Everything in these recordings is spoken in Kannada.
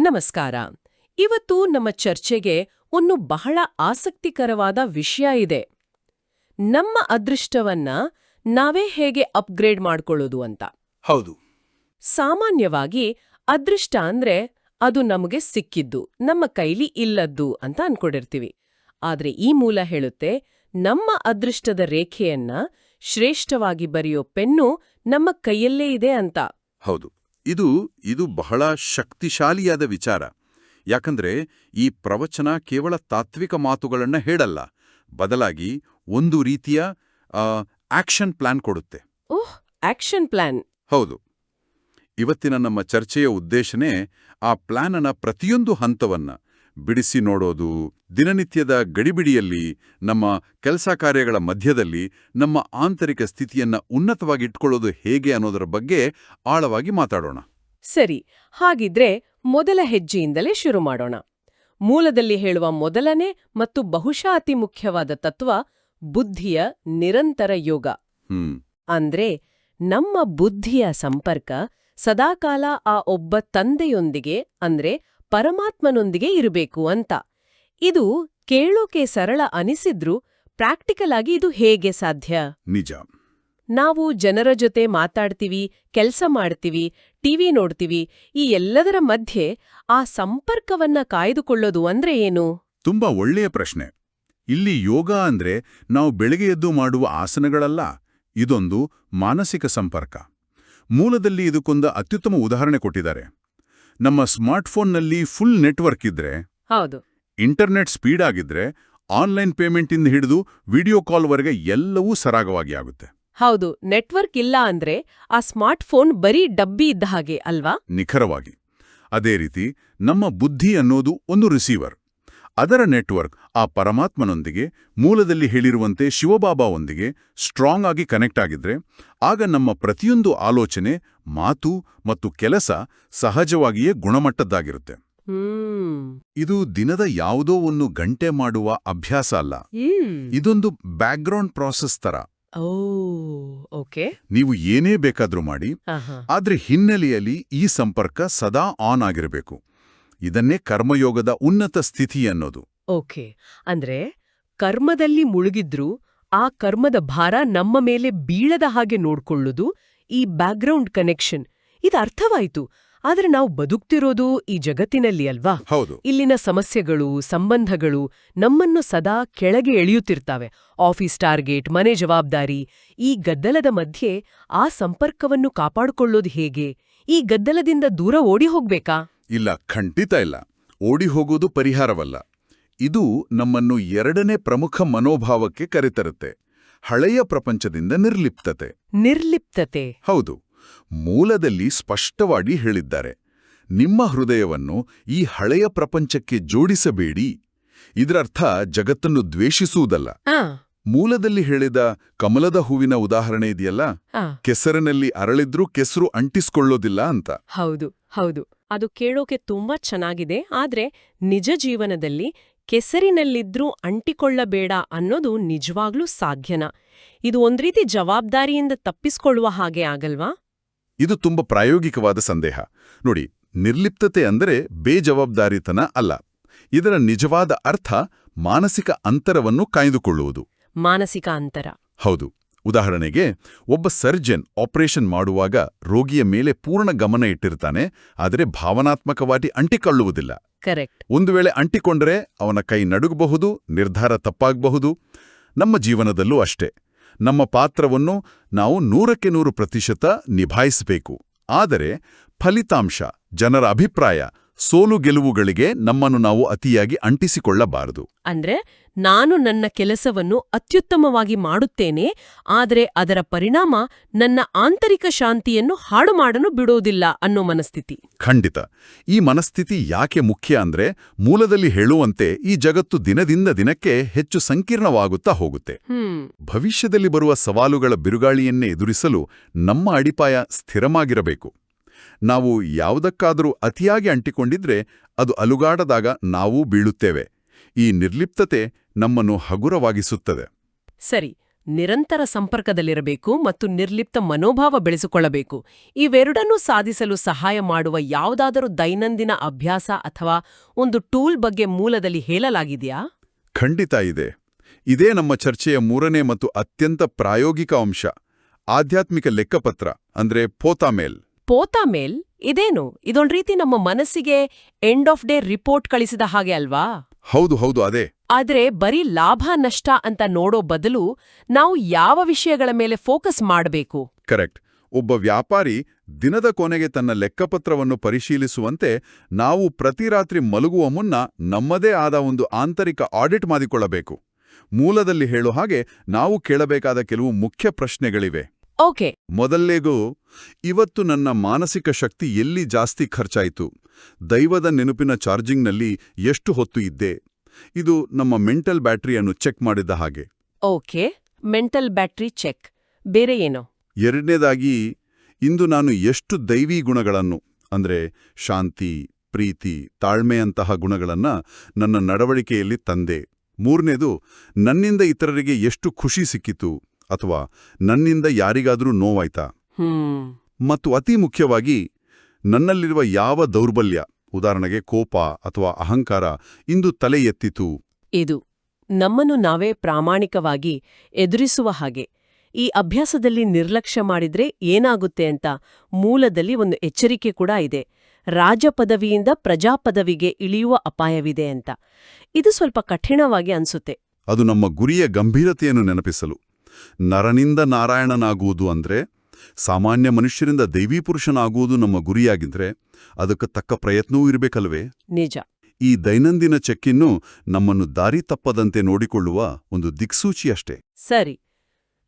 ನಮಸ್ಕಾರ. ಇವತ್ತು ನಮ್ಮ ಚರ್ಚೆಗೆ ಒಂದು ಬಹಳ ಆಸಕ್ತಿಕರವಾದ ವಿಷಯ ಇದೆ. ನಮ್ಮ ಅದೃಷ್ಟವನ್ನ ನಾವೇ ಹೇಗೆ ಅಪ್ಗ್ರೇಡ್ ಮಾಡ್ಕೊಳ್ಳೋದು ಅಂತ. ಹೌದು. ಸಾಮಾನ್ಯವಾಗಿ ಅದೃಷ್ಟ ಅಂದ್ರೆ ಅದು ನಮಗೆ ಸಿಕ್ಕಿದ್ದು ನಮ್ಮ ಕೈಲಿ ಇಲ್ಲದ್ದು ಅಂತ ಅನ್ಕೊಂಡಿರ್ತೀವಿ. ಆದ್ರೆ ಈ ಮೂಲ ಹೇಳುತ್ತೆ ನಮ್ಮ ಅದೃಷ್ಟದ ರೇಖೆಯನ್ನ ಶ್ರೇಷ್ಠವಾಗಿ ಬರೆಯೋ ಪೆನ್ನು ನಮ್ಮ ಕೈಯಲ್ಲೇ ಇದೆ ಅಂತ. ಹೌದು. ಇದು ಇದು ಬಹಳ ಶಕ್ತಿಶಾಲಿಯಾದ ವಿಚಾರ. ಯಾಕಂದ್ರೆ ಈ ಪ್ರವಚನ ಕೇವಲ ತಾತ್ವಿಕ ಮಾತುಗಳನ್ನ ಹೇಳಲ್ಲ. ಬದಲಾಗಿ ಒಂದು ರೀತಿಯ ಆಕ್ಷನ್ ಪ್ಲಾನ್ ಕೊಡುತ್ತೆ. Oh action plan. ಹೌದು. ಇವತ್ತಿನ ನಮ್ಮ ಚರ್ಚೆಯ ಉದ್ದೇಶನೇ ಆ ಪ್ಲಾನನ ಪ್ರತಿಯೊಂದು ಹಂತವನ್ನ ಬಿಡಿಸಿ ನೋಡೋದು ದಿನನಿತ್ಯದ ಗಡಿಬಿಡಿಯಲ್ಲಿ ನಮ್ಮ ಕೆಲಸ ಕಾರ್ಯಗಳ ಮಧ್ಯದಲ್ಲಿ ನಮ್ಮ ಆಂತರಿಕ ಸ್ಥಿತಿಯನ್ನ ಉನ್ನತವಾಗಿ ಇಟ್ಕೊಳ್ಳೋದು ಹೇಗೆ ಅನ್ನೋದರ ಬಗ್ಗೆ ಆಳವಾಗಿ ಮಾತಾಡೋಣ. ಸರಿ ಹಾಗಿದ್ರೆ ಮೊದಲ ಹೆಜ್ಜೆಯಿಂದಲೇ ಶುರು ಮಾಡೋಣ. ಮೂಲದಲ್ಲಿ ಹೇಳುವ ಮೊದಲನೇ ಮತ್ತು ಬಹುಶಃ ಅತಿ ಮುಖ್ಯವಾದ ತತ್ವ ಬುದ್ಧಿಯ ನಿರಂತರ ಯೋಗ. ಅಂದ್ರೆ ನಮ್ಮ ಬುದ್ಧಿಯ ಸಂಪರ್ಕ ಸದಾಕಾಲ ಆ ಒಬ್ಬ ತಂದೆಯೊಂದಿಗೆ ಅಂದ್ರೆ ಪರಮಾತ್ಮನೊಂದಿಗೆ ಇರಬೇಕು ಅಂತ. ಇದು ಕೇಳೋಕೆ ಸರಳ ಅನಿಸಿದ್ರೂ ಪ್ರಾಕ್ಟಿಕಲ್ ಆಗಿ ಇದು ಹೇಗೆ ಸಾಧ್ಯ? ನಿಜ. ನಾವು ಜನರ ಜೊತೆ ಮಾತಾಡ್ತೀವಿ ಕೆಲಸ ಮಾಡ್ತೀವಿ ಟಿವಿ ನೋಡ್ತೀವಿ ಈ ಎಲ್ಲದರ ಮಧ್ಯೆ ಆ ಸಂಪರ್ಕವನ್ನ ಕಾಯ್ದುಕೊಳ್ಳೋದು ಅಂದ್ರೆ ಏನು? ತುಂಬಾ ಒಳ್ಳೆಯ ಪ್ರಶ್ನೆ. ಇಲ್ಲಿ ಯೋಗ ಅಂದ್ರೆ ನಾವು ಬೆಳಗ್ಗೆ ಎದ್ದು ಮಾಡುವ ಆಸನಗಳಲ್ಲ ಇದೊಂದು ಮಾನಸಿಕ ಸಂಪರ್ಕ. ಮೂಲದಲ್ಲಿ ಇದಕ್ಕೊಂದು ಅತ್ಯುತ್ತಮ ಉದಾಹರಣೆ ಕೊಟ್ಟಿದ್ದಾರೆ. ನಮ್ಮ ಸ್ಮಾರ್ಟ್ಫೋನ್ನಲ್ಲಿ ಫುಲ್ ನೆಟ್ವರ್ಕ್ ಇದ್ರೆ ಹೌದು. ಇಂಟರ್ನೆಟ್ ಸ್ಪೀಡ್ ಆಗಿದ್ರೆ ಆನ್ಲೈನ್ ಪೇಮೆಂಟಿಂದ ಹಿಡಿದು ವಿಡಿಯೋ ಕಾಲ್ವರೆಗೆ ಎಲ್ಲವೂ ಸರಾಗವಾಗಿ ಆಗುತ್ತೆ. ಹೌದು ನೆಟ್ವರ್ಕ್ ಇಲ್ಲ ಅಂದ್ರೆ ಆ ಸ್ಮಾರ್ಟ್ಫೋನ್ ಬರೀ ಡಬ್ಬಿ ಇದ್ದ ಹಾಗೆ ಅಲ್ವಾ? ನಿಖರವಾಗಿ. ಅದೇ ರೀತಿ ನಮ್ಮ ಬುದ್ಧಿ ಅನ್ನೋದು ಒಂದು ರಿಸೀವರ್. ಅದರ ನೆಟ್ವರ್ಕ್ ಆ ಪರಮಾತ್ಮನೊಂದಿಗೆ ಮೂಲದಲ್ಲಿ ಹೇಳಿರುವಂತೆ ಶಿವಬಾಬಾವೊಂದಿಗೆ ಸ್ಟ್ರಾಂಗ್ ಆಗಿ ಕನೆಕ್ಟ್ ಆಗಿದ್ರೆ ಆಗ ನಮ್ಮ ಪ್ರತಿಯೊಂದು ಆಲೋಚನೆ ಮಾತು ಮತ್ತು ಕೆಲಸ ಸಹಜವಾಗಿಯೇ ಗುಣಮಟ್ಟದ್ದಾಗಿರುತ್ತೆ. ಇದು ದಿನದ ಯಾವುದೋ ಒಂದು ಗಂಟೆ ಮಾಡುವ ಅಭ್ಯಾಸ ಅಲ್ಲ. ಇದೊಂದು ಬ್ಯಾಕ್ಗ್ರೌಂಡ್ ಪ್ರಾಸೆಸ್ ತರ. ಓಕೆ. ನೀವು ಏನೇ ಬೇಕಾದ್ರೂ ಮಾಡಿ. ಆದ್ರೆ ಹಿನ್ನೆಲೆಯಲ್ಲಿ ಈ ಸಂಪರ್ಕ ಸದಾ ಆನ್ ಆಗಿರಬೇಕು. ಇದನ್ನೇ ಕರ್ಮಯೋಗದ ಉನ್ನತ ಸ್ಥಿತಿ ಅನ್ನೋದು. ಓಕೆ. ಅಂದ್ರೆ ಕರ್ಮದಲ್ಲಿ ಮುಳುಗಿದ್ರೂ ಆ ಕರ್ಮದ ಭಾರ ನಮ್ಮ ಮೇಲೆ ಬೀಳದ ಹಾಗೆ ನೋಡ್ಕೊಳ್ಳುದು ಈ ಬ್ಯಾಕ್ಗ್ರೌಂಡ್ ಕನೆಕ್ಷನ್. ಇದು ಅರ್ಥವಾಯ್ತು. ಆದ್ರೆ ನಾವು ಬದುಕ್ತಿರೋದು ಈ ಜಗತ್ತಿನಲ್ಲಿ ಅಲ್ವಾ? ಹೌದು. ಇಲ್ಲಿನ ಸಮಸ್ಯೆಗಳು ಸಂಬಂಧಗಳು ನಮ್ಮನ್ನು ಸದಾ ಕೆಳಗೆ ಎಳೆಯುತ್ತಿರ್ತಾವೆ. ಆಫೀಸ್ ಟಾರ್ಗೆಟ್ ಮನೆ ಜವಾಬ್ದಾರಿ ಈ ಗದ್ದಲದ ಮಧ್ಯೆ ಆ ಸಂಪರ್ಕವನ್ನು ಕಾಪಾಡಿಕೊಳ್ಳೋದು ಹೇಗೆ? ಈ ಗದ್ದಲದಿಂದ ದೂರ ಓಡಿ ಹೋಗ್ಬೇಕಾ? ಇಲ್ಲ ಖಂಡಿತ ಇಲ್ಲ. ಓಡಿ ಹೋಗೋದು ಪರಿಹಾರವಲ್ಲ. ಇದು ನಮ್ಮನ್ನು ಎರಡನೇ ಪ್ರಮುಖ ಮನೋಭಾವಕ್ಕೆ ಕರೆತರುತ್ತೆ. ಹಳೆಯ ಪ್ರಪಂಚದಿಂದ ನಿರ್ಲಿಪ್ತತೆ. ನಿರ್ಲಿಪ್ತತೆ. ಹೌದು ಮೂಲದಲ್ಲಿ ಸ್ಪಷ್ಟವಾಗಿ ಹೇಳಿದ್ದಾರೆ. ನಿಮ್ಮ ಹೃದಯವನ್ನು ಈ ಹಳೆಯ ಪ್ರಪಂಚಕ್ಕೆ ಜೋಡಿಸಬೇಡಿ. ಇದರರ್ಥ ಜಗತ್ತನ್ನು ದ್ವೇಷಿಸುವುದಲ್ಲ. ಮೂಲದಲ್ಲಿ ಹೇಳಿದ ಕಮಲದ ಹೂವಿನ ಉದಾಹರಣೆ ಇದೆಯಲ್ಲ? ಕೆಸರಿನಲ್ಲಿ ಅರಳಿದ್ರೂ ಕೆಸರು ಅಂಟಿಸ್ಕೊಳ್ಳೋದಿಲ್ಲ ಅಂತ. ಹೌದು ಹೌದು. ಅದು ಕೇಳೋಕೆ ತುಂಬಾ ಚೆನ್ನಾಗಿದೆ ಆದ್ರೆ ನಿಜ ಜೀವನದಲ್ಲಿ ಕೆಸರಿನಲ್ಲಿದ್ರೂ ಅಂಟಿಕೊಳ್ಳಬೇಡ ಅನ್ನೋದು ನಿಜವಾಗ್ಲೂ ಸಾಧ್ಯನ? ಇದು ಒಂದ್ರೀತಿ ಜವಾಬ್ದಾರಿಯಿಂದ ತಪ್ಪಿಸ್ಕೊಳ್ಳುವ ಹಾಗೆ ಆಗಲ್ವಾ? ಇದು ತುಂಬಾ ಪ್ರಾಯೋಗಿಕವಾದ ಸಂದೇಹ. ನೋಡಿ ನಿರ್ಲಿಪ್ತತೆ ಅಂದರೆ ಬೇಜವಾಬ್ದಾರಿತನ ಅಲ್ಲ. ಇದರ ನಿಜವಾದ ಅರ್ಥ ಮಾನಸಿಕ ಅಂತರವನ್ನು ಕಾಯ್ದುಕೊಳ್ಳುವುದು. ಮಾನಸಿಕ ಅಂತರ. ಹೌದು. ಉದಾಹರಣೆಗೆ ಒಬ್ಬ ಸರ್ಜನ್ ಆಪರೇಷನ್ ಮಾಡುವಾಗ ರೋಗಿಯ ಮೇಲೆ ಪೂರ್ಣ ಗಮನ ಇಟ್ಟಿರ್ತಾನೆ ಆದರೆ ಭಾವನಾತ್ಮಕವಾಗಿ ಅಂಟಿಕೊಳ್ಳುವುದಿಲ್ಲ. ಕರೆಕ್ಟ್. ಒಂದು ವೇಳೆ ಅಂಟಿಕೊಂಡರೆ ಅವನ ಕೈ ನಡುಗಬಹುದು ನಿರ್ಧಾರ ತಪ್ಪಾಗಬಹುದು. ನಮ್ಮ ಜೀವನದಲ್ಲೂ ಅಷ್ಟೇ. ನಮ್ಮ ಪಾತ್ರವನ್ನು ನಾವು ನೂರಕ್ಕೆ ನೂರು ಪ್ರತಿಶತ ನಿಭಾಯಿಸಬೇಕು. ಆದರೆ ಫಲಿತಾಂಶ ಜನರ ಅಭಿಪ್ರಾಯ ಸೋಲು ಗೆಲುವುಗಳಿಗೆ ನಮ್ಮನ್ನು ನಾವು ಅತಿಯಾಗಿ ಅಂಟಿಸಿಕೊಳ್ಳಬಾರದು. ಅಂದ್ರೆ ನಾನು ನನ್ನ ಕೆಲಸವನ್ನು ಅತ್ಯುತ್ತಮವಾಗಿ ಮಾಡುತ್ತೇನೆ ಆದರೆ ಅದರ ಪರಿಣಾಮ ನನ್ನ ಆಂತರಿಕ ಶಾಂತಿಯನ್ನು ಹಾಡು ಮಾಡಲು ಬಿಡೋದಿಲ್ಲ ಅನ್ನೋ ಮನಸ್ಥಿತಿ. ಖಂಡಿತ. ಈ ಮನಸ್ಥಿತಿ ಯಾಕೆ ಮುಖ್ಯ ಅಂದ್ರೆ ಮೂಲದಲ್ಲಿ ಹೇಳುವಂತೆ ಈ ಜಗತ್ತು ದಿನದಿಂದ ದಿನಕ್ಕೆ ಹೆಚ್ಚು ಸಂಕೀರ್ಣವಾಗುತ್ತಾ ಹೋಗುತ್ತೆ. ಭವಿಷ್ಯದಲ್ಲಿ ಬರುವ ಸವಾಲುಗಳ ಬಿರುಗಾಳಿಯನ್ನೇ ಎದುರಿಸಲು ನಮ್ಮ ಅಡಿಪಾಯ ಸ್ಥಿರವಾಗಿರಬೇಕು. ನಾವು ಯಾವುದಕ್ಕಾದರೂ ಅತಿಯಾಗಿ ಅಂಟಿಕೊಂಡಿದ್ರೆ ಅದು ಅಲುಗಾಡದಾಗ ನಾವೂ ಬೀಳುತ್ತೇವೆ. ಈ ನಿರ್ಲಿಪ್ತತೆ ನಮ್ಮನ್ನು ಹಗುರವಾಗಿಸುತ್ತದೆ. ಸರಿ ನಿರಂತರ ಸಂಪರ್ಕದಲ್ಲಿರಬೇಕು ಮತ್ತು ನಿರ್ಲಿಪ್ತ ಮನೋಭಾವ ಬೆಳೆಸಿಕೊಳ್ಳಬೇಕು. ಇವೆರಡನ್ನೂ ಸಾಧಿಸಲು ಸಹಾಯ ಮಾಡುವ ಯಾವುದಾದರೂ ದೈನಂದಿನ ಅಭ್ಯಾಸ ಅಥವಾ ಒಂದು ಟೂಲ್ ಬಗ್ಗೆ ಮೂಲದಲ್ಲಿ ಹೇಳಲಾಗಿದೆಯಾ? ಖಂಡಿತ ಇದೆ. ಇದೇ ನಮ್ಮ ಚರ್ಚೆಯ ಮೂರನೇ ಮತ್ತು ಅತ್ಯಂತ ಪ್ರಾಯೋಗಿಕ ಅಂಶ ಆಧ್ಯಾತ್ಮಿಕ ಲೆಕ್ಕಪತ್ರ ಅಂದ್ರೆ ಪೋತಾಮೇಲ್ ಪೋತಾ ಮೇಲ್ ಇದೇನು? ಇದೊಂದ್ ರೀತಿ ನಮ್ಮ ಮನಸ್ಸಿಗೆ ಎಂಡ್ ಆಫ್ ಡೇ ರಿಪೋರ್ಟ್ ಕಳಿಸಿದ ಹಾಗೆ ಅಲ್ವಾ? ಹೌದು ಹೌದು ಅದೇ. ಆದ್ರೆ ಬರೀ ಲಾಭ ನಷ್ಟ ಅಂತ ನೋಡೋ ಬದಲು ನಾವು ಯಾವ ವಿಷಯಗಳ ಮೇಲೆ ಫೋಕಸ್ ಮಾಡಬೇಕು? ಕರೆಕ್ಟ್ ಒಬ್ಬ ವ್ಯಾಪಾರಿ ದಿನದ ಕೊನೆಗೆ ತನ್ನ ಲೆಕ್ಕಪತ್ರವನ್ನು ಪರಿಶೀಲಿಸುವಂತೆ ನಾವು ಪ್ರತಿ ರಾತ್ರಿ ಮಲಗುವ ಮುನ್ನ ನಮ್ಮದೇ ಆದ ಒಂದು ಆಂತರಿಕ ಆಡಿಟ್ ಮಾಡಿಕೊಳ್ಳಬೇಕು. ಮೂಲದಲ್ಲಿ ಹೇಳೋ ಹಾಗೆ ನಾವು ಕೇಳಬೇಕಾದ ಕೆಲವು ಮುಖ್ಯ ಪ್ರಶ್ನೆಗಳಿವೆ. ಓಕೆ. ಮೊದಲೇಗೂ ಇವತ್ತು ನನ್ನ ಮಾನಸಿಕ ಶಕ್ತಿ ಎಲ್ಲಿ ಜಾಸ್ತಿ ಖರ್ಚಾಯಿತು? ದೈವದ ನೆನಪಿನ ಚಾರ್ಜಿಂಗ್ನಲ್ಲಿ ಎಷ್ಟು ಹೊತ್ತು ಇದ್ದೆ? ಇದು ನಮ್ಮ ಮೆಂಟಲ್ ಬ್ಯಾಟ್ರಿಯನ್ನು ಚೆಕ್ ಮಾಡಿದ ಹಾಗೆ. ಓಕೆ. Mental battery check. ಬೇರೆ ಏನೋ? ಎರಡನೇದಾಗಿ ಇಂದು ನಾನು ಎಷ್ಟು ದೈವೀ ಗುಣಗಳನ್ನು ಅಂದ್ರೆ ಶಾಂತಿ ಪ್ರೀತಿ ತಾಳ್ಮೆಯಂತಹ ಗುಣಗಳನ್ನ ನನ್ನ ನಡವಳಿಕೆಯಲ್ಲಿ ತಂದೆ. ಮೂರನೇದು ನನ್ನಿಂದ ಇತರರಿಗೆ ಎಷ್ಟು ಖುಷಿ ಸಿಕ್ಕಿತು? ಅಥವಾ ನನ್ನಿಂದ ಯಾರಿಗಾದರೂ ನೋವಾಯ್ತಾ? ಹ್ಮ್. ಮತ್ತು ಅತಿ ಮುಖ್ಯವಾಗಿ ನನ್ನಲ್ಲಿರುವ ಯಾವ ದೌರ್ಬಲ್ಯ ಉದಾಹರಣೆಗೆ ಕೋಪ ಅಥವಾ ಅಹಂಕಾರ ಇಂದು ತಲೆ ಎತ್ತಿತು? ಇದು ನಮ್ಮನ್ನು ನಾವೇ ಪ್ರಾಮಾಣಿಕವಾಗಿ ಎದುರಿಸುವ ಹಾಗೆ. ಈ ಅಭ್ಯಾಸದಲ್ಲಿ ನಿರ್ಲಕ್ಷ್ಯ ಮಾಡಿದ್ರೆ ಏನಾಗುತ್ತೆ ಅಂತ ಮೂಲದಲ್ಲಿ ಒಂದು ಎಚ್ಚರಿಕೆ ಕೂಡ ಇದೆ. ರಾಜ ಪದವಿಯಿಂದ ಪ್ರಜಾಪದವಿಗೆ ಇಳಿಯುವ ಅಪಾಯವಿದೆ ಅಂತ. ಇದು ಸ್ವಲ್ಪ ಕಠಿಣವಾಗಿ ಅನ್ಸುತ್ತೆ. ಅದು ನಮ್ಮ ಗುರಿಯ ಗಂಭೀರತೆಯನ್ನು ನೆನಪಿಸಲು. ನರನಿಂದ ನಾರಾಯಣನಾಗುವುದು ಅಂದ್ರೆ ಸಾಮಾನ್ಯ ಮನುಷ್ಯರಿಂದ ದೈವೀ ಪುರುಷನಾಗುವುದು ನಮ್ಮ ಗುರಿಯಾಗಿದ್ರೆ ಅದಕ್ಕೆ ತಕ್ಕ ಪ್ರಯತ್ನವೂ ಇರಬೇಕಲ್ವೇ? ನಿಜ. ಈ ದೈನಂದಿನ ಚೆಕ್ಕಿನ್ನು ನಮ್ಮನ್ನು ದಾರಿ ತಪ್ಪದಂತೆ ನೋಡಿಕೊಳ್ಳುವ ಒಂದು ದಿಕ್ಸೂಚಿಯಷ್ಟೇ ಸರಿ.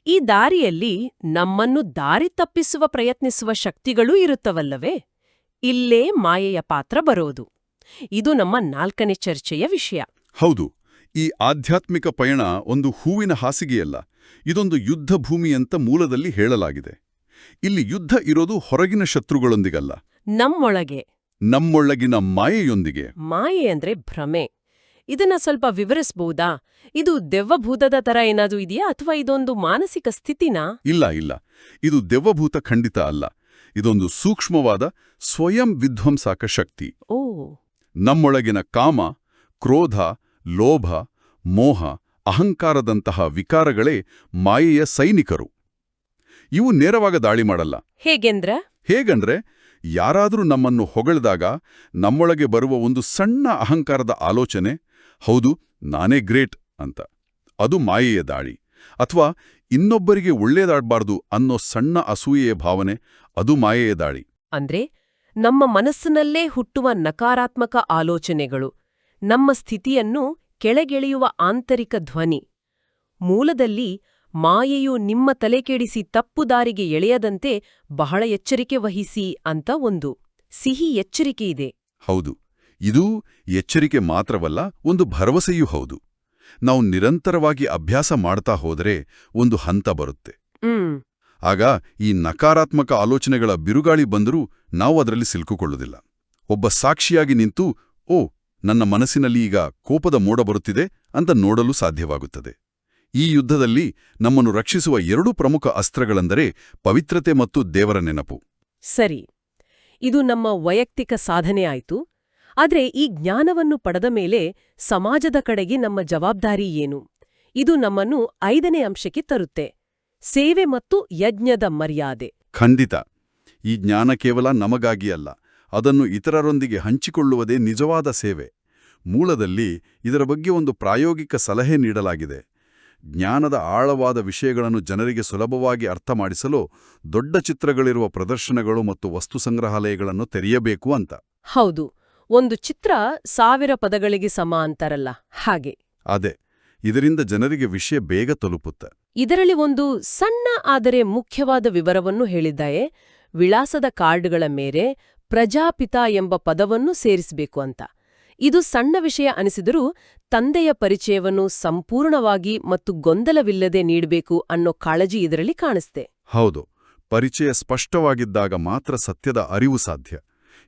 ಈ ದಾರಿಯಲ್ಲಿ ನಮ್ಮನ್ನು ದಾರಿ ತಪ್ಪಿಸುವ ಪ್ರಯತ್ನಿಸುವ ಶಕ್ತಿಗಳೂ ಇರುತ್ತವಲ್ಲವೇ? ಇಲ್ಲೇ ಮಾಯೆಯ ಪಾತ್ರ ಬರೋದು. ಇದು ನಮ್ಮ ನಾಲ್ಕನೇ ಚರ್ಚೆಯ ವಿಷಯ. ಹೌದು. ಈ ಆಧ್ಯಾತ್ಮಿಕ ಪಯಣ ಒಂದು ಹೂವಿನ ಹಾಸಿಗೆಯಲ್ಲ. ಇದೊಂದು ಯುದ್ಧ ಭೂಮಿ ಅಂತ ಮೂಲದಲ್ಲಿ ಹೇಳಲಾಗಿದೆ. ಇಲ್ಲಿ ಯುದ್ಧ ಇರೋದು ಹೊರಗಿನ ಶತ್ರುಗಳೊಂದಿಗಲ್ಲ. ನಮ್ಮೊಳಗೆ. ನಮ್ಮೊಳಗಿನ ಮಾಯೆಯೊಂದಿಗೆ. ಮಾಯೆ ಅಂದ್ರೆ ಭ್ರಮೆ. ಇದನ್ನ ಸ್ವಲ್ಪ ವಿವರಿಸಬಹುದಾ ಇದು ದೆವ್ವಭೂತದ ತರ ಏನಾದ್ರೂ ಇದೆಯಾ ಅಥವಾ ಇದೊಂದು ಮಾನಸಿಕ ಸ್ಥಿತಿನಾ? ಇಲ್ಲ ಇಲ್ಲ. ಇದು ದೆವ್ವಭೂತ ಖಂಡಿತ ಅಲ್ಲ. ಇದೊಂದು ಸೂಕ್ಷ್ಮವಾದ ಸ್ವಯಂ ವಿಧ್ವಂಸಾಕ ಶಕ್ತಿ. ಓ. ನಮ್ಮೊಳಗಿನ ಕಾಮ ಕ್ರೋಧ ಲೋಭ ಮೋಹ ಅಹಂಕಾರದಂತಹ ವಿಕಾರಗಳೇ ಮಾಯೆಯ ಸೈನಿಕರು. ಇವು ನೇರವಾಗ ದಾಳಿ ಮಾಡಲ್ಲ. ಹೇಗೆಂದ್ರ? ಹೇಗಂದ್ರೆ ಯಾರಾದರೂ ನಮ್ಮನ್ನು ಹೊಗಳಿದಾಗ ನಮ್ಮೊಳಗೆ ಬರುವ ಒಂದು ಸಣ್ಣ ಅಹಂಕಾರದ ಆಲೋಚನೆ ಹೌದು ನಾನೇ ಗ್ರೇಟ್ ಅಂತ. ಅದು ಮಾಯೆಯ ದಾಳಿ. ಅಥವಾ ಇನ್ನೊಬ್ಬರಿಗೆ ಒಳ್ಳೇದಾಡಬಾರ್ದು ಅನ್ನೋ ಸಣ್ಣ ಅಸೂಯೆಯ ಭಾವನೆ ಅದು ಮಾಯೆಯ ದಾಳಿ. ಅಂದ್ರೆ ನಮ್ಮ ಮನಸ್ಸಿನಲ್ಲೇ ಹುಟ್ಟುವ ನಕಾರಾತ್ಮಕ ಆಲೋಚನೆಗಳು ನಮ್ಮ ಸ್ಥಿತಿಯನ್ನು ಕೆಳಗೆಳೆಯುವ ಆಂತರಿಕ ಧ್ವನಿ. ಮೂಲದಲ್ಲಿ ಮಾಯೆಯು ನಿಮ್ಮ ತಲೆಕೆಡಿಸಿ ತಪ್ಪು ದಾರಿಗೆ ಎಳೆಯದಂತೆ ಬಹಳ ಎಚ್ಚರಿಕೆ ವಹಿಸಿ ಅಂತ ಒಂದು ಸಿಹಿ ಎಚ್ಚರಿಕೆ ಇದೆ. ಹೌದು ಇದು ಎಚ್ಚರಿಕೆ ಮಾತ್ರವಲ್ಲ ಒಂದು ಭರವಸೆಯೂ ಹೌದು. ನಾವು ನಿರಂತರವಾಗಿ ಅಭ್ಯಾಸ ಮಾಡ್ತಾ ಹೋದರೆ ಒಂದು ಹಂತ ಬರುತ್ತೆ. ಹ್ಮ್. ಆಗ ಈ ನಕಾರಾತ್ಮಕ ಆಲೋಚನೆಗಳ ಬಿರುಗಾಳಿ ಬಂದರೂ ನಾವು ಅದರಲ್ಲಿ ಸಿಲುಕುಕೊಳ್ಳುವುದಿಲ್ಲ. ಒಬ್ಬ ಸಾಕ್ಷಿಯಾಗಿ ನಿಂತು ಓ ನನ್ನ ಮನಸ್ಸಿನಲ್ಲಿ ಈಗ ಕೋಪದ ಮೋಡ ಬರುತ್ತಿದೆ ಅಂತ ನೋಡಲು ಸಾಧ್ಯವಾಗುತ್ತದೆ. ಈ ಯುದ್ಧದಲ್ಲಿ ನಮ್ಮನ್ನು ರಕ್ಷಿಸುವ ಎರಡು ಪ್ರಮುಖ ಅಸ್ತ್ರಗಳೆಂದರೆ ಪವಿತ್ರತೆ ಮತ್ತು ದೇವರ ನೆನಪು. ಸರಿ ಇದು ನಮ್ಮ ವೈಯಕ್ತಿಕ ಸಾಧನೆ ಆಯಿತು ಆದ್ರೆ ಈ ಜ್ಞಾನವನ್ನು ಪಡೆದ ಮೇಲೆ ಸಮಾಜದ ಕಡೆಗೆ ನಮ್ಮ ಜವಾಬ್ದಾರಿ ಏನು? ಇದು ನಮ್ಮನ್ನು ಐದನೇ ಅಂಶಕ್ಕೆ ತರುತ್ತೆ ಸೇವೆ ಮತ್ತು ಯಜ್ಞದ ಮರ್ಯಾದೆ. ಖಂಡಿತ ಈ ಜ್ಞಾನ ಕೇವಲ ನಮಗಾಗಿ ಅಲ್ಲ ಅದನ್ನು ಇತರರೊಂದಿಗೆ ಹಂಚಿಕೊಳ್ಳುವುದೇ ನಿಜವಾದ ಸೇವೆ. ಮೂಲದಲ್ಲಿ ಇದರ ಬಗ್ಗೆ ಒಂದು ಪ್ರಾಯೋಗಿಕ ಸಲಹೆ ನೀಡಲಾಗಿದೆ. ಜ್ಞಾನದ ಆಳವಾದ ವಿಷಯಗಳನ್ನು ಜನರಿಗೆ ಸುಲಭವಾಗಿ ಅರ್ಥ ಮಾಡಿಸಲು ದೊಡ್ಡ ಚಿತ್ರಗಳಿರುವ ಪ್ರದರ್ಶನಗಳು ಮತ್ತು ವಸ್ತು ಸಂಗ್ರಹಾಲಯಗಳನ್ನು ತೆರೆಯಬೇಕು ಅಂತ. ಹೌದು ಒಂದು ಚಿತ್ರ ಸಾವಿರ ಪದಗಳಿಗೆ ಸಮ ಅಂತಾರಲ್ಲ ಹಾಗೆ. ಅದೇ ಇದರಿಂದ ಜನರಿಗೆ ವಿಷಯ ಬೇಗ ತಲುಪುತ್ತ. ಇದರಲ್ಲಿ ಒಂದು ಸಣ್ಣ ಆದರೆ ಮುಖ್ಯವಾದ ವಿವರವನ್ನು ಹೇಳಿದ್ದಾಯೆ ವಿಳಾಸದ ಕಾರ್ಡ್ಗಳ ಮೇಲೆ ಪ್ರಜಾಪಿತ ಎಂಬ ಪದವನ್ನು ಸೇರಿಸಬೇಕು ಅಂತ. ಇದು ಸಣ್ಣ ವಿಷಯ ಅನಿಸಿದರೂ ತಂದೆಯ ಪರಿಚಯವನ್ನು ಸಂಪೂರ್ಣವಾಗಿ ಮತ್ತು ಗೊಂದಲವಿಲ್ಲದೆ ನೀಡಬೇಕು ಅನ್ನೋ ಕಾಳಜಿ ಇದರಲ್ಲಿ ಕಾಣಿಸ್ತೆ. ಹೌದು ಪರಿಚಯ ಸ್ಪಷ್ಟವಾಗಿದ್ದಾಗ ಮಾತ್ರ ಸತ್ಯದ ಅರಿವು ಸಾಧ್ಯ.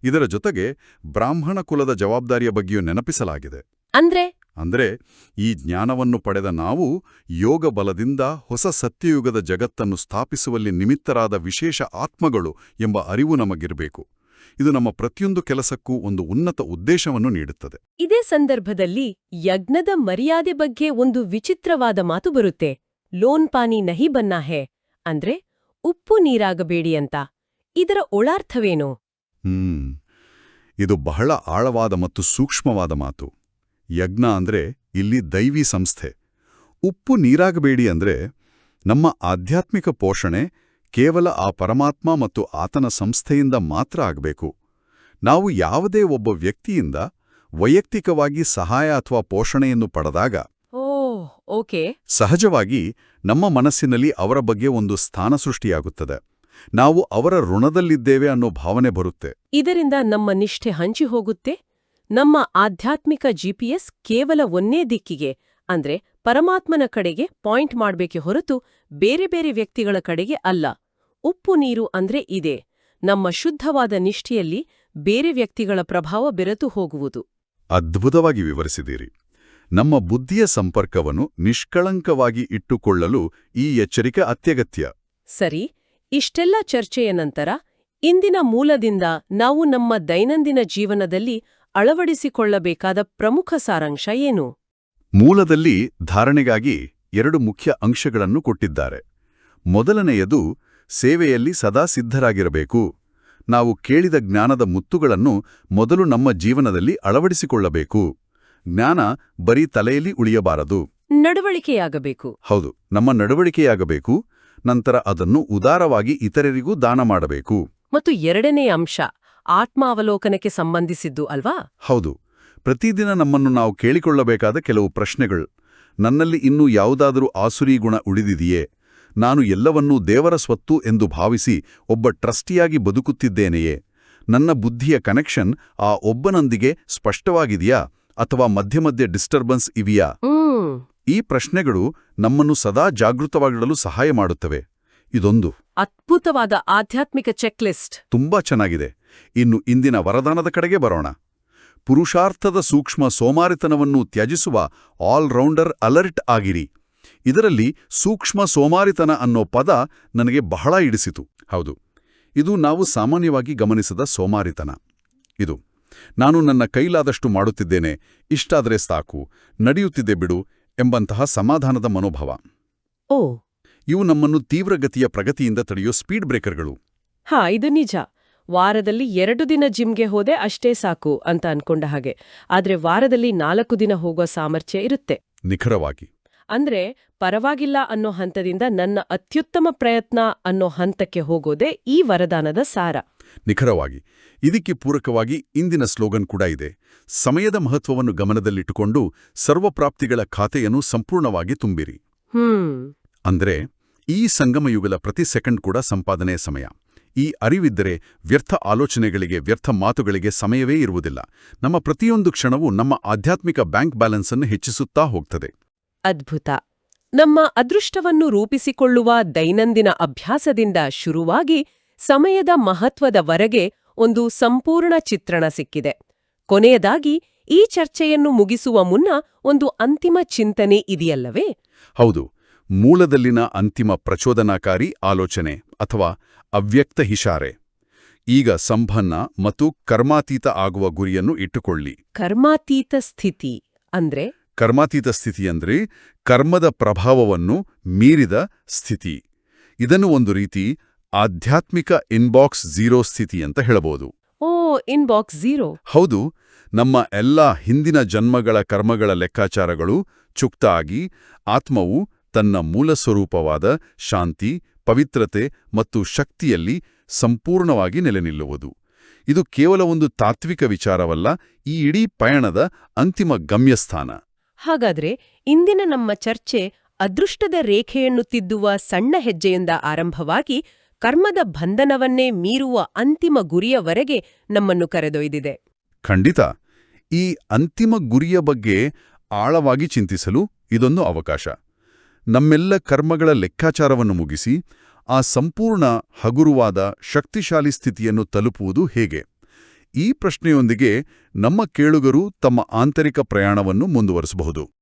ಇದರ ಜೊತೆಗೆ ಬ್ರಾಹ್ಮಣ ಕುಲದ ಜವಾಬ್ದಾರಿಯ ಬಗ್ಗೆಯೂ ನೆನಪಿಸಲಾಗಿದೆ. ಅಂದ್ರೆ? ಅಂದ್ರೆ ಈ ಜ್ಞಾನವನ್ನು ಪಡೆದ ನಾವು ಯೋಗ ಬಲದಿಂದ ಹೊಸ ಸತ್ಯಯುಗದ ಜಗತ್ತನ್ನು ಸ್ಥಾಪಿಸುವಲ್ಲಿ ನಿಮಿತ್ತರಾದ ವಿಶೇಷ ಆತ್ಮಗಳು ಎಂಬ ಅರಿವು ನಮಗಿರಬೇಕು. ಇದು ನಮ್ಮ ಪ್ರತಿಯೊಂದು ಕೆಲಸಕ್ಕೂ ಒಂದು ಉನ್ನತ ಉದ್ದೇಶವನ್ನು ನೀಡುತ್ತದೆ. ಇದೇ ಸಂದರ್ಭದಲ್ಲಿ ಯಜ್ಞದ ಮರ್ಯಾದೆ ಬಗ್ಗೆ ಒಂದು ವಿಚಿತ್ರವಾದ ಮಾತು ಬರುತ್ತೆ. ಲೋನ್ ಪಾನಿ ನಹಿ ಬನ್ನಾ ಹೇ ಅಂದ್ರೆ ಉಪ್ಪು ನೀರಾಗಬೇಡಿ ಅಂತ. ಇದರ ಒಳಾರ್ಥವೇನು? ಹ್ಮ್ ಇದು ಬಹಳ ಆಳವಾದ ಮತ್ತು ಸೂಕ್ಷ್ಮವಾದ ಮಾತು. ಯಜ್ಞ ಅಂದ್ರೆ ಇಲ್ಲಿ ದೈವಿ ಸಂಸ್ಥೆ. ಉಪ್ಪು ನೀರಾಗಬೇಡಿ ಅಂದ್ರೆ ನಮ್ಮ ಆಧ್ಯಾತ್ಮಿಕ ಪೋಷಣೆ ಕೇವಲ ಆ ಪರಮಾತ್ಮ ಮತ್ತು ಆತನ ಸಂಸ್ಥೆಯಿಂದ ಮಾತ್ರ ಆಗಬೇಕು. ನಾವು ಯಾವುದೇ ಒಬ್ಬ ವ್ಯಕ್ತಿಯಿಂದ ವೈಯಕ್ತಿಕವಾಗಿ ಸಹಾಯ ಅಥವಾ ಪೋಷಣೆಯನ್ನು ಪಡೆದಾಗ ಓಕೆ. ಸಹಜವಾಗಿ ನಮ್ಮ ಮನಸ್ಸಿನಲ್ಲಿ ಅವರ ಬಗ್ಗೆ ಒಂದು ಸ್ಥಾನ ಸೃಷ್ಟಿಯಾಗುತ್ತದೆ. ನಾವು ಅವರ ಋಣದಲ್ಲಿದ್ದೇವೆ ಅನ್ನೋ ಭಾವನೆ ಬರುತ್ತೆ. ಇದರಿಂದ ನಮ್ಮ ನಿಷ್ಠೆ ಹಂಚಿ ಹೋಗುತ್ತೆ. ನಮ್ಮ ಆಧ್ಯಾತ್ಮಿಕ ಜಿಪಿಎಸ್ ಕೇವಲ ಒಂದೇ ದಿಕ್ಕಿಗೆ ಅಂದ್ರೆ ಪರಮಾತ್ಮನ ಕಡೆಗೆ ಪಾಯಿಂಟ್ ಮಾಡ್ಬೇಕೆ ಹೊರತು ಬೇರೆ ಬೇರೆ ವ್ಯಕ್ತಿಗಳ ಕಡೆಗೆ ಅಲ್ಲ. ಉಪ್ಪು ನೀರು ಅಂದ್ರೆ ಇದೆ. ನಮ್ಮ ಶುದ್ಧವಾದ ನಿಷ್ಠೆಯಲ್ಲಿ ಬೇರೆ ವ್ಯಕ್ತಿಗಳ ಪ್ರಭಾವ ಬೆರೆತು ಹೋಗುವುದು. ಅದ್ಭುತವಾಗಿ ವಿವರಿಸಿದ್ದೀರಿ. ನಮ್ಮ ಬುದ್ಧಿಯ ಸಂಪರ್ಕವನ್ನು ನಿಷ್ಕಳಂಕವಾಗಿ ಇಟ್ಟುಕೊಳ್ಳಲು ಈ ಎಚ್ಚರಿಕೆ ಅತ್ಯಗತ್ಯ. ಸರಿ ಇಷ್ಟೆಲ್ಲ ಚರ್ಚೆಯ ನಂತರ ಇಂದಿನ ಮೂಲದಿಂದ ನಾವು ನಮ್ಮ ದೈನಂದಿನ ಜೀವನದಲ್ಲಿ ಅಳವಡಿಸಿಕೊಳ್ಳಬೇಕಾದ ಪ್ರಮುಖ ಸಾರಾಂಶ ಏನು? ಮೂಲದಲ್ಲಿ ಧಾರಣೆಗಾಗಿ ಎರಡು ಮುಖ್ಯ ಅಂಶಗಳನ್ನು ಕೊಟ್ಟಿದ್ದಾರೆ. ಮೊದಲನೆಯದು ಸೇವೆಯಲ್ಲಿ ಸದಾ ಸಿದ್ಧರಾಗಿರಬೇಕು. ನಾವು ಕೇಳಿದ ಜ್ಞಾನದ ಮುತ್ತುಗಳನ್ನು ಮೊದಲು ನಮ್ಮ ಜೀವನದಲ್ಲಿ ಅಳವಡಿಸಿಕೊಳ್ಳಬೇಕು. ಜ್ಞಾನ ಬರೀ ತಲೆಯಲ್ಲಿ ಉಳಿಯಬಾರದು. ನಡವಳಿಕೆಯಾಗಬೇಕು. ಹೌದು ನಮ್ಮ ನಡವಳಿಕೆಯಾಗಬೇಕು ನಂತರ ಅದನ್ನು ಉದಾರವಾಗಿ ಇತರರಿಗೂ ದಾನ ಮಾಡಬೇಕು. ಮತ್ತು ಎರಡನೇ ಅಂಶ ಆತ್ಮಾವಲೋಕನಕ್ಕೆ ಸಂಬಂಧಿಸಿದ್ದು ಅಲ್ವಾ? ಹೌದು ಪ್ರತಿದಿನ ನಮ್ಮನ್ನು ನಾವು ಕೇಳಿಕೊಳ್ಳಬೇಕಾದ ಕೆಲವು ಪ್ರಶ್ನೆಗಳು. ನನ್ನಲ್ಲಿ ಇನ್ನೂ ಯಾವುದಾದರೂ ಆಸುರಿ ಗುಣ ಉಳಿದಿದೆಯೇ? ನಾನು ಎಲ್ಲವನ್ನೂ ದೇವರ ಸ್ವತ್ತು ಎಂದು ಭಾವಿಸಿ ಒಬ್ಬ ಟ್ರಸ್ಟಿಯಾಗಿ ಬದುಕುತ್ತಿದ್ದೇನೆಯೇ? ನನ್ನ ಬುದ್ಧಿಯ ಕನೆಕ್ಷನ್ ಆ ಒಬ್ಬನೊಂದಿಗೆ ಸ್ಪಷ್ಟವಾಗಿದೆಯಾ ಅಥವಾ ಮಧ್ಯ ಮಧ್ಯೆ ಡಿಸ್ಟರ್ಬೆನ್ಸ್ ಇವೆಯಾ? ಈ ಪ್ರಶ್ನೆಗಳು ನಮ್ಮನ್ನು ಸದಾ ಜಾಗೃತವಾಗಿಡಲು ಸಹಾಯ ಮಾಡುತ್ತವೆ. ಇದೊಂದು. ಅದ್ಭುತವಾದ ಆಧ್ಯಾತ್ಮಿಕ ಚೆಕ್ಲಿಸ್ಟ್. ತುಂಬಾ ಚೆನ್ನಾಗಿದೆ. ಇನ್ನು ಇಂದಿನ ವರದಾನದ ಕಡೆಗೆ ಬರೋಣ. ಪುರುಷಾರ್ಥದ ಸೂಕ್ಷ್ಮ ಸೋಮಾರಿತನವನ್ನು ತ್ಯಜಿಸುವ ಆಲ್ರೌಂಡರ್ ಅಲರ್ಟ್ ಆಗಿರಿ. ಇದರಲ್ಲಿ ಸೂಕ್ಷ್ಮ ಸೋಮಾರಿತನ ಅನ್ನೋ ಪದ ನನಗೆ ಬಹಳ ಇಡಿಸಿತು ಹೌದು. ಇದು ನಾವು ಸಾಮಾನ್ಯವಾಗಿ ಗಮನಿಸದ ಸೋಮಾರಿತನ. ಇದು ನಾನು ನನ್ನ ಕೈಲಾದಷ್ಟು ಮಾಡುತ್ತಿದ್ದೇನೆ ಇಷ್ಟಾದರೆ ಸಾಕು ನಡೆಯುತ್ತಿದೆ ಬಿಡು ಎಂಬಂತಹ ಸಮಾಧಾನದ ಮನೋಭಾವ. ಓ. ಇವು ನಮ್ಮನ್ನು ತೀವ್ರಗತಿಯ ಪ್ರಗತಿಯಿಂದ ತಡೆಯೋ ಸ್ಪೀಡ್ ಬ್ರೇಕರ್ಗಳು. ಹಾ ಇದು ನಿಜ. ವಾರದಲ್ಲಿ ಎರಡು ದಿನ ಜಿಮ್ಗೆ ಹೋದೆ ಅಷ್ಟೇ ಸಾಕು ಅಂತ ಅನ್ಕೊಂಡ ಹಾಗೆ. ಆದ್ರೆ ವಾರದಲ್ಲಿ ನಾಲ್ಕು ದಿನ ಹೋಗೋ ಸಾಮರ್ಥ್ಯ ಇರುತ್ತೆ. ನಿಖರವಾಗಿ. ಅಂದ್ರೆ ಪರವಾಗಿಲ್ಲ ಅನ್ನೋ ಹಂತದಿಂದ ನನ್ನ ಅತ್ಯುತ್ತಮ ಪ್ರಯತ್ನ ಅನ್ನೋ ಹಂತಕ್ಕೆ ಹೋಗೋದೇ ಈ ವರದಾನದ ಸಾರ. ನಿಖರವಾಗಿ ಇದಕ್ಕೆ ಪೂರಕವಾಗಿ ಇಂದಿನ ಸ್ಲೋಗನ್ ಕೂಡ ಇದೆ. ಸಮಯದ ಮಹತ್ವವನ್ನು ಗಮನದಲ್ಲಿಟ್ಟುಕೊಂಡು ಸರ್ವಪ್ರಾಪ್ತಿಗಳ ಖಾತೆಯನ್ನು ಸಂಪೂರ್ಣವಾಗಿ ತುಂಬಿರಿ. ಅಂದ್ರೆ ಈ ಸಂಗಮಯುಗಲ ಪ್ರತಿ ಸೆಕೆಂಡ್ ಕೂಡ ಸಂಪಾದನೆಯ ಸಮಯ. ಈ ಅರಿವಿದ್ದರೆ ವ್ಯರ್ಥ ಆಲೋಚನೆಗಳಿಗೆ ವ್ಯರ್ಥ ಮಾತುಗಳಿಗೆ ಸಮಯವೇ ಇರುವುದಿಲ್ಲ. ನಮ್ಮ ಪ್ರತಿಯೊಂದು ಕ್ಷಣವೂ ನಮ್ಮ ಆಧ್ಯಾತ್ಮಿಕ ಬ್ಯಾಂಕ್ ಬ್ಯಾಲೆನ್ಸ್ ಅನ್ನು ಹೆಚ್ಚಿಸುತ್ತಾ ಹೋಗ್ತದೆ. ಅದ್ಭುತ. ನಮ್ಮ ಅದೃಷ್ಟವನ್ನು ರೂಪಿಸಿಕೊಳ್ಳುವ ದೈನಂದಿನ ಅಭ್ಯಾಸದಿಂದ ಶುರುವಾಗಿ ಸಮಯದ ಮಹತ್ವದವರೆಗೆ ಒಂದು ಸಂಪೂರ್ಣ ಚಿತ್ರಣ ಸಿಕ್ಕಿದೆ. ಕೊನೆಯದಾಗಿ ಈ ಚರ್ಚೆಯನ್ನು ಮುಗಿಸುವ ಮುನ್ನ ಒಂದು ಅಂತಿಮ ಚಿಂತನೆ ಇದೆಯಲ್ಲವೇ? ಹೌದು. ಮೂಲದಲ್ಲಿನ ಅಂತಿಮ ಪ್ರಚೋದನಾಕಾರಿ ಆಲೋಚನೆ ಅಥವಾ ಅವ್ಯಕ್ತ ಹಿಶಾರೆ ಈಗ ಸಂಭನ್ನ ಮತ್ತು ಕರ್ಮಾತೀತ ಆಗುವ ಗುರಿಯನ್ನು ಇಟ್ಟುಕೊಳ್ಳಿ. ಕರ್ಮಾತೀತ ಸ್ಥಿತಿ ಅಂದ್ರೆ? ಕರ್ಮಾತೀತ ಸ್ಥಿತಿ ಅಂದ್ರೆ ಕರ್ಮದ ಪ್ರಭಾವವನ್ನು ಮೀರಿದ ಸ್ಥಿತಿ. ಇದನ್ನು ಒಂದು ರೀತಿ ಆಧ್ಯಾತ್ಮಿಕ ಇನ್ಬಾಕ್ಸ್ ಝೀರೋ ಸ್ಥಿತಿ ಅಂತ ಹೇಳಬಹುದು. Oh inbox zero. ಹೌದು ನಮ್ಮ ಎಲ್ಲ ಹಿಂದಿನ ಜನ್ಮಗಳ ಕರ್ಮಗಳ ಲೆಕ್ಕಾಚಾರಗಳು ಚುಕ್ತ ಆಗಿ ಆತ್ಮವು ತನ್ನ ಮೂಲ ಸ್ವರೂಪವಾದ ಶಾಂತಿ ಪವಿತ್ರತೆ ಮತ್ತು ಶಕ್ತಿಯಲ್ಲಿ ಸಂಪೂರ್ಣವಾಗಿ ನೆಲೆನಿಲ್ಲುವುದು. ಇದು ಕೇವಲ ಒಂದು ತಾತ್ವಿಕ ವಿಚಾರವಲ್ಲ ಈ ಇಡೀ ಪಯಣದ ಅಂತಿಮ ಗಮ್ಯಸ್ಥಾನ. ಹಾಗಾದ್ರೆ ಇಂದಿನ ನಮ್ಮ ಚರ್ಚೆ ಅದೃಷ್ಟದ ರೇಖೆಯನ್ನು ತಿದ್ದುವ ಸಣ್ಣ ಹೆಜ್ಜೆಯಿಂದ ಆರಂಭವಾಗಿ ಕರ್ಮದ ಬಂಧನವನ್ನೇ ಮೀರುವ ಅಂತಿಮ ಗುರಿಯವರೆಗೆ ನಮ್ಮನ್ನು ಕರೆದೊಯ್ದಿದೆ. ಖಂಡಿತ. ಈ ಅಂತಿಮ ಗುರಿಯ ಬಗ್ಗೆ ಆಳವಾಗಿ ಚಿಂತಿಸಲು ಇದೊಂದು ಅವಕಾಶ. ನಮ್ಮೆಲ್ಲ ಕರ್ಮಗಳ ಲೆಕ್ಕಾಚಾರವನ್ನು ಮುಗಿಸಿ, ಆ ಸಂಪೂರ್ಣ ಹಗುರುವಾದ, ಶಕ್ತಿಶಾಲಿ ಸ್ಥಿತಿಯನ್ನು ತಲುಪುವುದು ಹೇಗೆ? ಈ ಪ್ರಶ್ನೆಯೊಂದಿಗೆ ನಮ್ಮ ಕೇಳುಗರು ತಮ್ಮ ಆಂತರಿಕ ಪ್ರಯಾಣವನ್ನು ಮುಂದುವರಿಸಬಹುದು.